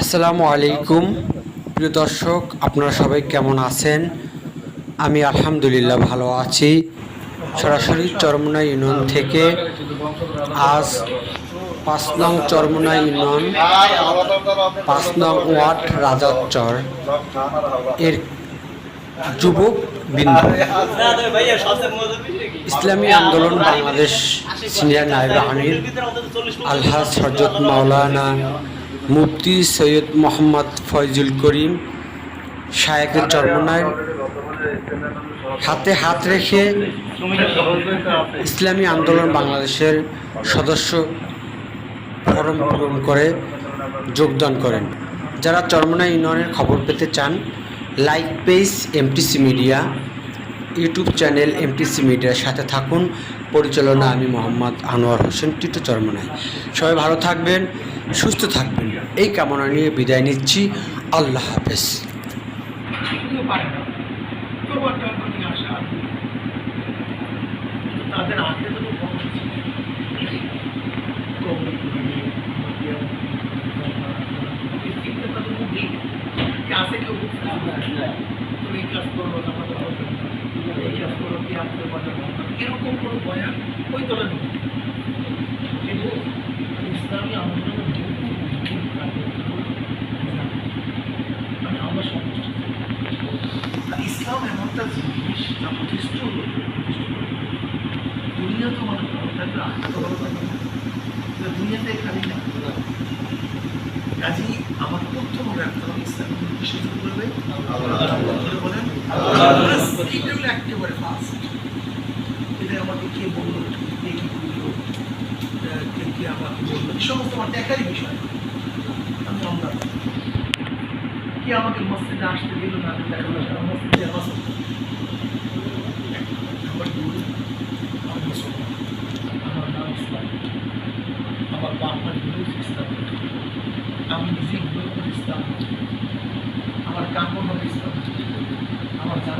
আসসালামু আলাইকুম। প্রিয় দর্শক, আপনারা সবাই কেমন আছেন? আমি আলহামদুলিল্লাহ ভালো আছি। সরাসরি চরমনা ইউনিয়ন থেকে আজ পাঁচ নং চরমনা ইউনিয়ন, পাঁচ নং ওয়ার্ড রাজাচর এর যুবক বিন্দু। ইসলামী আন্দোলন বাংলাদেশ সিনিয়র নায়েব আমির আলহাজ হজরত মাওলানা মুফতি সৈয়দ মোহাম্মদ ফয়জুল করিম, শায়েকের চরমনায় হাতে হাত রেখে ইসলামী আন্দোলন বাংলাদেশের সদস্য ফরম পূরণ করে যোগদান করেন। যারা চরমনা ইউনিয়নের খবর পেতে চান, like page MTC media YouTube channel MTC মিডিয়ার সাথে থাকুন। পরিচালনা আমি মোহাম্মদ আনোয়ার হোসেন টিটো চরমনায় সবাই ভালো থাকবেন সুস্থ থাকবেন এই কামনা নিয়ে বিদায় নিচ্ছি আল্লাহ হাফেজ শিখতেও পারে না তবু একটা অঙ্ক নিয়ে আসা আর কি। কিন্তু তাদের হাতে তো কোনো কম ছিল না। কবর করবে, এই চিন্তা তাদের মধ্যেই নেই। যে আছে কেউ বুঝতে পারবে না। তুমি এই কাজ করো না, আমাদের এই কাজ করো, কি আসতে। এরকম কোনো বয়ান ওই দলের। কিন্তু ইসলামী আন্দোলনের মানে আমরা সন্তুষ্ট। ইসলাম এমন একটা জিনিস যা প্রতিষ্ঠ হলো দুনিয়া তো মানে না। দুনিয়াতে খালি না কাজেই আমার প্রথম রাখতে হবে ইসলাম করবে। বলেন। একেবারে ফার্স্ট এটা আমাকে কে বলল, কে কি করল কে কে আমাকে বলল, এই সমস্ত আমার দেখারই বিষয়। আমি আমরা কে আমাকে মসজিদে আসতে দিল না, আমি দেখা গেল মসজিদে। আমার নাম আমার বাপ ইসলাম। আমি নিজে ইসলাম। আমার কাপড় হবে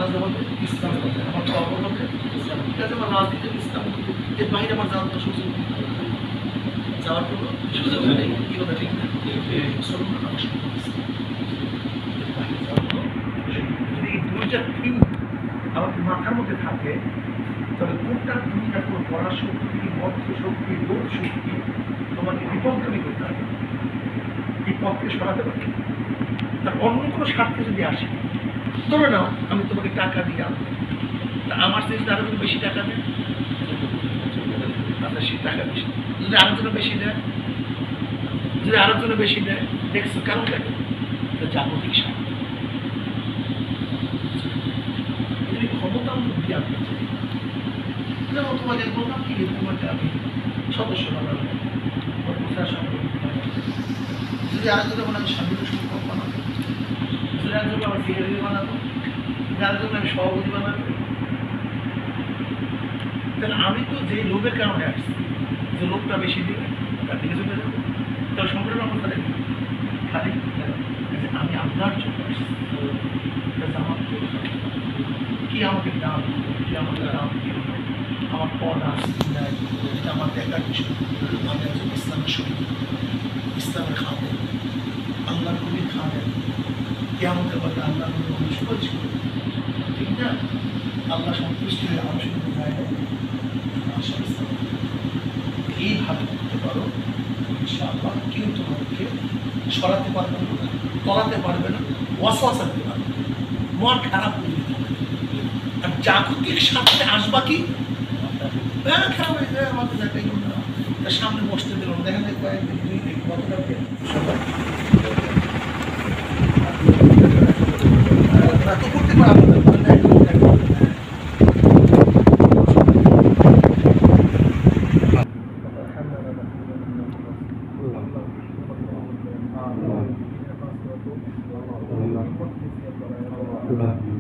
জানাজা হবে ইসলাম হবে আমার কবর হবে ইসলাম। ঠিক আছে, আমার রাজনীতি ইসলাম। এর বাইরে আমার যাওয়ার তো সুযোগ যাওয়ার কোনো সুযোগ নেই। কি কথা ঠিক না। মাথার মধ্যে থাকে তবে কোনটা দুইটা কোনো পড়া শক্তি শক্তি বোধ শক্তি তোমাকে বিপক্ষে করতে হবে? পথকে সরাতে পারবে? তার অন্য কোনো স্বার্থে যদি আসে ধরে নাও, আমি তোমাকে টাকা দিয়ে আনব তা আমার যদি আরও যদি বেশি টাকা দেয় আপনার সেই টাকা বেশি যদি আরও জন্য বেশি দেয়, যদি আরও জন্য বেশি দেয়, দেখছ কারণ দেখো জাগতিক যদি ক্ষমতা বুদ্ধি তোমাদের কি? তোমাকে সদস্য যদি বানাবো আরেকজন আমার সেক্রেটারি বানাবো যদি আরেকজন আমি সভাপতি বানাবো। তাহলে আমি তো যে লোভের কারণে আসছি, যে লোকটা বেশি দিবে, তার দিকে চলে যাব। তার সম্পর্কের অবস্থা দেখি। খালি আমি আপনার জন্য আসছি। আমার কি আমাকে দাম কি আমাকে দাম দিবে? আমার পদ আছে কি এটা আমার দেখার বিষয়। আমি একজন ইসলামের শহীদ। ইসলামের খাবে আল্লাহ নবীর খাবেন কে আমাদের বলে আল্লাহ নবী আমি সুপারিশ করি ঠিক না? আল্লাহ সন্তুষ্ট হয়ে আমার সঙ্গে যায় এইভাবে করতে পারো? ইনশাআল্লাহ কেউ তোমাদেরকে সরাতে পারবে না, তলাতে পারবে না, ওয়াসওয়াসা দিতে পারবে মন খারাপ করে দিতে হবে আর জাগতিক স্বার্থে আসবা কি? হ্যাঁ খারাপ হয়ে যায়, আমাদের দেখাই সামনে বসতে দিল না দেখেন কয়েকদিন দুই দিন না তো করতে পারব Allah.